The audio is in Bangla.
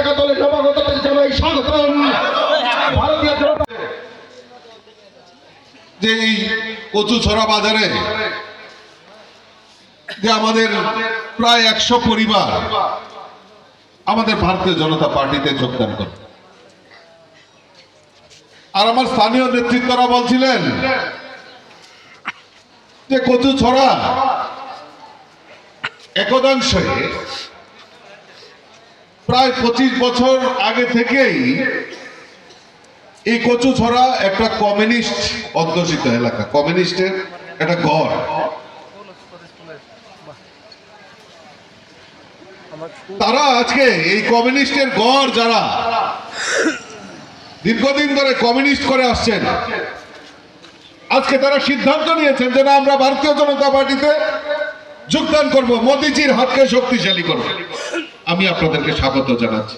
পতাকা দলের নবাগত জানাই স্বাগত ভারতীয় জনতা যে এই কচু ছড়া বাজারে যে আমাদের প্রায় একশো পরিবার আমাদের ভারতীয় জনতা পার্টিতে যোগদান করে। আর আমার স্থানীয় নেতৃত্বরা বলছিলেন যে কচু ছড়া একদাংশে প্রায় পঁচিশ বছর আগে থেকেই এই কচু ছড়া একটা কমিউনিস্ট অধ্যুষিত এলাকা, কমিউনিস্টের একটা গড় তারা আজকে এই কমিউনিস্টের গড় যারা দীর্ঘদিন ধরে কমিউনিস্ট করে আসছেন, আজকে তারা সিদ্ধান্ত নিয়েছেন যে না, আমরা ভারতীয় জনতা পার্টিতে যোগদান করব, মোদিজির হাতকে শক্তিশালী করব। আমি আপনাদেরকে স্বাগত জানাচ্ছি।